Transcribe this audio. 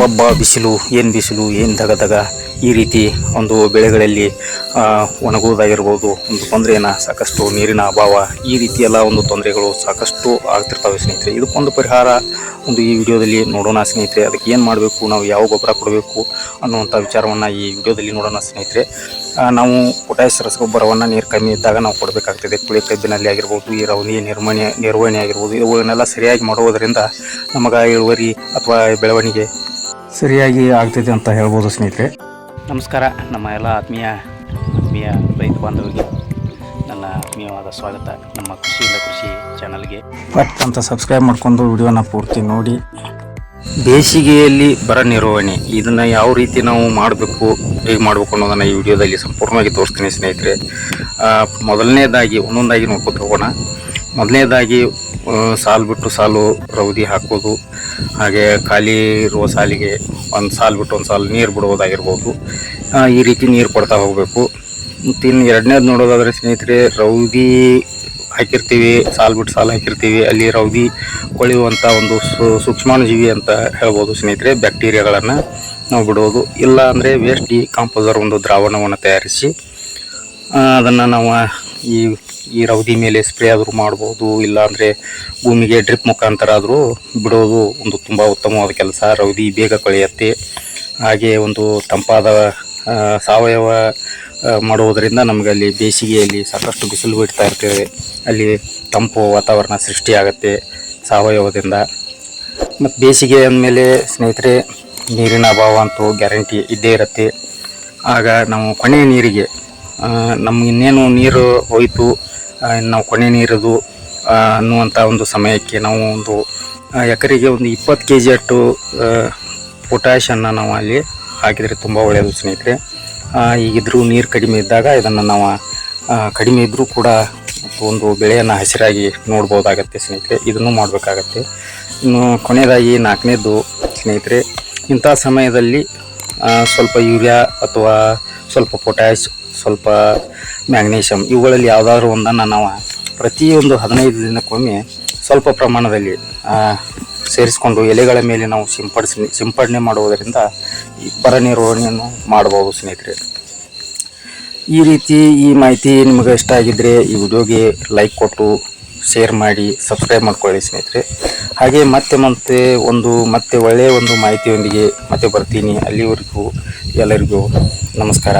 ಬಬ್ಬ ಬಿಸಿಲು, ಏನು ಬಿಸಿಲು, ಏನು ದಗ ದಗ ಈ ರೀತಿ ಒಂದು ಬೆಳೆಗಳಲ್ಲಿ ಒಣಗುವುದಾಗಿರ್ಬೋದು, ಒಂದು ತೊಂದರೆಯನ್ನು ಸಾಕಷ್ಟು ನೀರಿನ ಅಭಾವ, ಈ ರೀತಿಯೆಲ್ಲ ಒಂದು ತೊಂದರೆಗಳು ಸಾಕಷ್ಟು ಆಗ್ತಿರ್ತವೆ ಸ್ನೇಹಿತರೆ. ಇದಕ್ಕೊಂದು ಪರಿಹಾರ ಒಂದು ಈ ವಿಡಿಯೋದಲ್ಲಿ ನೋಡೋಣ ಸ್ನೇಹಿತರೆ. ಅದಕ್ಕೆ ಏನು ಮಾಡಬೇಕು, ನಾವು ಯಾವ ಗೊಬ್ಬರ ಕೊಡಬೇಕು ಅನ್ನುವಂಥ ವಿಚಾರವನ್ನು ಈ ವಿಡಿಯೋದಲ್ಲಿ ನೋಡೋಣ ಸ್ನೇಹಿತರೆ. ನಾವು ಪೊಟ್ಯಾಸ್ ರಸಗೊಬ್ಬರವನ್ನು ನೀರು ಕಮ್ಮಿ ಇದ್ದಾಗ ನಾವು ಕೊಡಬೇಕಾಗ್ತದೆ. ಕುಳಿ ಕಬ್ಬಿನಲ್ಲಿ ಆಗಿರ್ಬೋದು, ಈ ರವನಿ ನಿರ್ವಹಣೆ ನಿರ್ವಹಣೆ ಆಗಿರ್ಬೋದು, ಇವುಗಳನ್ನೆಲ್ಲ ಸರಿಯಾಗಿ ಮಾಡುವುದರಿಂದ ನಮಗೆ ಇಳುವರಿ ಅಥವಾ ಬೆಳವಣಿಗೆ ಸರಿಯಾಗಿ ಆಗ್ತೈತೆ ಅಂತ ಹೇಳ್ಬೋದು ಸ್ನೇಹಿತರೆ. ನಮಸ್ಕಾರ, ನಮ್ಮ ಎಲ್ಲ ಆತ್ಮೀಯ ಆತ್ಮೀಯ ರೈತ ಬಾಂಧವರಿಗೆ ನನ್ನ ಆತ್ಮೀಯವಾದ ಸ್ವಾಗತ. ನಮ್ಮ ಕೃಷಿಯಿಂದ ಕೃಷಿ ಚಾನಲ್ಗೆ. ಪಟ್ ಅಂತ ಸಬ್ಸ್ಕ್ರೈಬ್ ಮಾಡ್ಕೊಂಡು ವಿಡಿಯೋನ ಪೂರ್ತಿ ನೋಡಿ. ಬೇಸಿಗೆಯಲ್ಲಿ ಬರ ನಿರ್ವಹಣೆ, ಇದನ್ನು ಯಾವ ರೀತಿ ನಾವು ಮಾಡಬೇಕು, ಹೇಗೆ ಮಾಡಬೇಕು ಅನ್ನೋದನ್ನು ಈ ವಿಡಿಯೋದಲ್ಲಿ ಸಂಪೂರ್ಣವಾಗಿ ತೋರಿಸ್ತೀನಿ ಸ್ನೇಹಿತರೆ. ಮೊದಲನೇದಾಗಿ, ಒಂದೊಂದಾಗಿ ನೋಡ್ಕೊತ ಹೋಗೋಣ. ಮೊದಲನೇದಾಗಿ ಸಾಲು ಬಿಟ್ಟು ಸಾಲು ರೌದಿ ಹಾಕೋದು ಹಾಗೆ ಖಾಲಿ ಇರುವ ಸಾಲಿಗೆ ಒಂದು ಸಾಲು ಬಿಟ್ಟು ಒಂದು ಸಾಲು ನೀರು ಬಿಡೋದಾಗಿರ್ಬೋದು. ಈ ರೀತಿ ನೀರು ಕೊಡ್ತಾ ಹೋಗಬೇಕು. ಮತ್ತು ಇನ್ನು ಎರಡನೇದು ನೋಡೋದಾದರೆ ಸ್ನೇಹಿತರೆ, ರೌದಿ ಹಾಕಿರ್ತೀವಿ, ಸಾಲು ಬಿಟ್ಟು ಸಾಲು ಹಾಕಿರ್ತೀವಿ. ಅಲ್ಲಿ ರೌದಿ ಕೊಳೆಯುವಂಥ ಒಂದು ಸೂಕ್ಷ್ಮಾಣು ಸೂಕ್ಷ್ಮಾಣುಜೀವಿ ಅಂತ ಹೇಳ್ಬೋದು ಸ್ನೇಹಿತರೆ, ಬ್ಯಾಕ್ಟೀರಿಯಾಗಳನ್ನು ನಾವು ಬಿಡೋದು. ಇಲ್ಲ ಅಂದರೆ ವೇಸ್ಟ್ ಡಿ ಕಾಂಪೋಸರ್ ಒಂದು ದ್ರಾವಣವನ್ನು ತಯಾರಿಸಿ ಅದನ್ನು ನಾವು ಈ ಈ ರೌದಿ ಮೇಲೆ ಸ್ಪ್ರೇ ಆದರೂ ಮಾಡ್ಬೋದು ಇಲ್ಲ ಅಂದರೆ ಭೂಮಿಗೆ ಡ್ರಿಪ್ ಮುಖಾಂತರ ಆದರೂ ಬಿಡೋದು ಒಂದು ತುಂಬ ಉತ್ತಮವಾದ ಕೆಲಸ. ರೌದಿ ಬೇಗ ಕಳೆಯುತ್ತೆ. ಹಾಗೆ ಒಂದು ತಂಪಾದ ಸಾವಯವ ಮಾಡುವುದರಿಂದ ನಮಗೆ ಅಲ್ಲಿ ಬೇಸಿಗೆಯಲ್ಲಿ ಸಾಕಷ್ಟು ಬಿಸಿಲು ಬಿಡ್ತಾ ಇರ್ತೇವೆ. ಅಲ್ಲಿ ತಂಪು ವಾತಾವರಣ ಸೃಷ್ಟಿಯಾಗುತ್ತೆ ಸಾವಯವದಿಂದ. ಮತ್ತು ಬೇಸಿಗೆ ಅಂದಮೇಲೆ ಸ್ನೇಹಿತರೆ, ನೀರಿನ ಅಭಾವ ಅಂತೂ ಗ್ಯಾರಂಟಿ ಇದ್ದೇ ಇರುತ್ತೆ. ಆಗ ನಾವು ಕೊನೆಯ ನೀರಿಗೆ ನಮ್ಗೆ ಇನ್ನೇನು ನೀರು ಹೋಯಿತು ನಾವು ಕೊನೆ ನೀರದು ಅನ್ನುವಂಥ ಒಂದು ಸಮಯಕ್ಕೆ ನಾವು ಒಂದು ಎಕರೆಗೆ ಒಂದು ಇಪ್ಪತ್ತು ಕೆ ಜಿ ಅಷ್ಟು ಪೊಟ್ಯಾಷನ್ನು ನಾವು ಅಲ್ಲಿ ಹಾಕಿದರೆ ತುಂಬ ಒಳ್ಳೆಯದು ಸ್ನೇಹಿತರೆ. ಈಗಿದ್ರೂ ನೀರು ಕಡಿಮೆ ಇದ್ದಾಗ ಇದನ್ನು ನಾವು ಕಡಿಮೆ ಇದ್ದರೂ ಕೂಡ ಒಂದು ಬೆಳೆಯನ್ನು ಹಸಿರಾಗಿ ನೋಡ್ಬೋದಾಗತ್ತೆ ಸ್ನೇಹಿತರೆ. ಇದನ್ನು ಮಾಡಬೇಕಾಗತ್ತೆ. ಇನ್ನು ಕೊನೆಯದಾಗಿ ನಾಲ್ಕನೇದು ಸ್ನೇಹಿತರೆ, ಇಂಥ ಸಮಯದಲ್ಲಿ ಸ್ವಲ್ಪ ಯೂರಿಯಾ ಅಥವಾ ಸ್ವಲ್ಪ ಪೊಟ್ಯಾಶ್ ಸ್ವಲ್ಪ ಮ್ಯಾಗ್ನೀಷಿಯಮ್ ಇವುಗಳಲ್ಲಿ ಯಾವುದಾದ್ರೂ ಒಂದನ್ನು ನಾವು ಪ್ರತಿಯೊಂದು ಹದಿನೈದು ದಿನಕ್ಕೊಮ್ಮೆ ಸ್ವಲ್ಪ ಪ್ರಮಾಣದಲ್ಲಿ ಸೇರಿಸಿಕೊಂಡು ಎಲೆಗಳ ಮೇಲೆ ನಾವು ಸಿಂಪಡಿಸಿ, ಸಿಂಪಡಣೆ ಮಾಡುವುದರಿಂದ ಬರ ನಿರ್ವಹಣೆಯನ್ನು ಮಾಡಬಹುದು ಸ್ನೇಹಿತರೆ. ಈ ರೀತಿ ಈ ಮಾಹಿತಿ ನಿಮಗೆ ಇಷ್ಟ ಆಗಿದ್ದರೆ ಈ ವಿಡಿಯೋಗೆ ಲೈಕ್ ಕೊಟ್ಟು ಶೇರ್ ಮಾಡಿ ಸಬ್ಸ್ಕ್ರೈಬ್ ಮಾಡ್ಕೊಳ್ಳಿ ಸ್ನೇಹಿತರೆ. ಹಾಗೆ ಮತ್ತೆ ಮತ್ತೆ ಒಂದು, ಮತ್ತೆ ಒಳ್ಳೆಯ ಒಂದು ಮಾಹಿತಿಯೊಂದಿಗೆ ಮತ್ತೆ ಬರ್ತೀನಿ. ಅಲ್ಲಿವರೆಗೂ ಎಲ್ಲರಿಗೂ ನಮಸ್ಕಾರ.